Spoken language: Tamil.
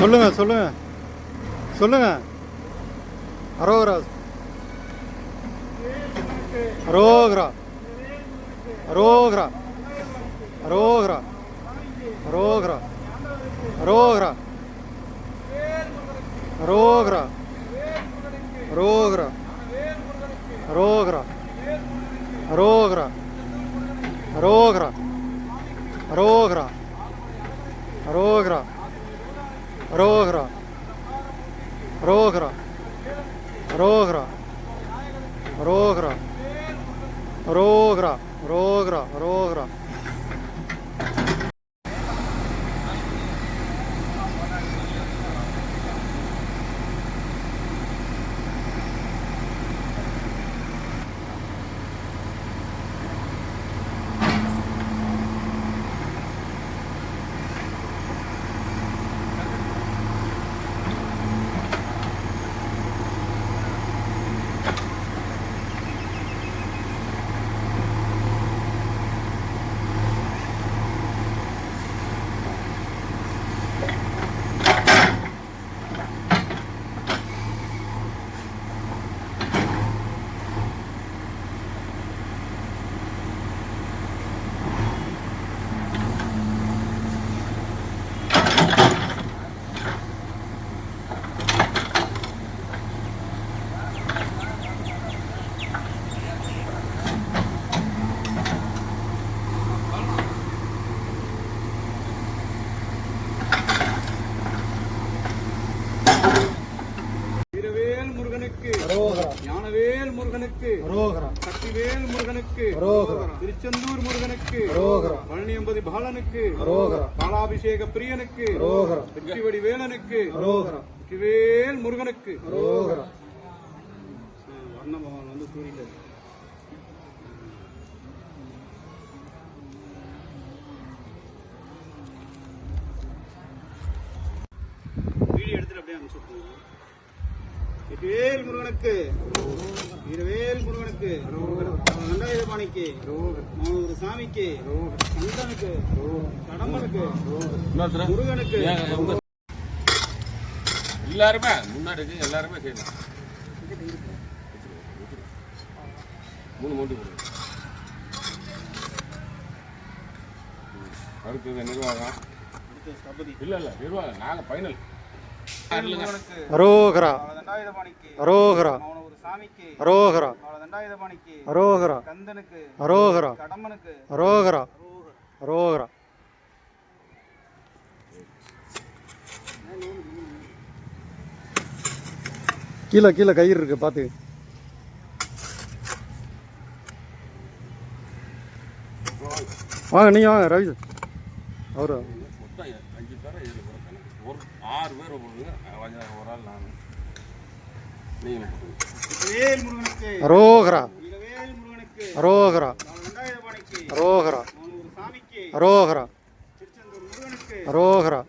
சொல்லுங்க சொல்லுங்க. சொல்லுங்க. அரோகராஜ் அரோகரா அரோகரா அரோகரா அரோகரா அரோகரா அரோகரா அரோகரா அரோகரா அரோகரா அரோகரா அரோகரா அரோகரா அரோகரா அரோகரா அரோகரா அரோகரா Рогра, Рогра, Рогра. முருகனுக்கு. சக்திவேல் முருகனுக்கு. திருச்செந்தூர் முருகனுக்கு. பழனியம்பதி பாலனுக்கு. பாலாபிஷேக பிரியனுக்கு. வெற்றிவடி வேலனுக்கு வெற்றிவேல் முருகனுக்கு. அரோகரா வர்ண பகவான் வந்து கூறிட்டார் வீடியோ எடுத்துட்டு அப்படியே அனுப்பிச்சு வெற்றிவேல் முருகனுக்கு வீரவேல் முருகனுக்கு நண்டாயுதபாணிக்கு மானூர் சாமிக்கு கந்தனுக்கு கடம்பனுக்கு முருகனுக்கு. எல்லாருமே முன்னாடி இருக்கு எல்லாருமே செய்யலாம் மூணு மூட்டி போடுங்க அடுத்தது நிர்வாகம். இல்ல இல்ல நிர்வாகம். நாங்க ஃபைனல் அரோகரா. தண்டாயுதபாணிக்கு அரோகரா. மானூர் சாமிக்கு அரோகரா. தண்டாயுதபாணிக்கு அரோகரா. அரோகரா. அரோகரா. அரோகரா. கீழே கீழே கயிறு இருக்கு பார்த்து வாங்க நீங்கள் வாங்க ரவி அவரு. ஒரு ஆறு பேர் ஒரு ஆள் நான் அரோகரா. அரோகரா. அரோகரா. அரோகரா. அரோகரா.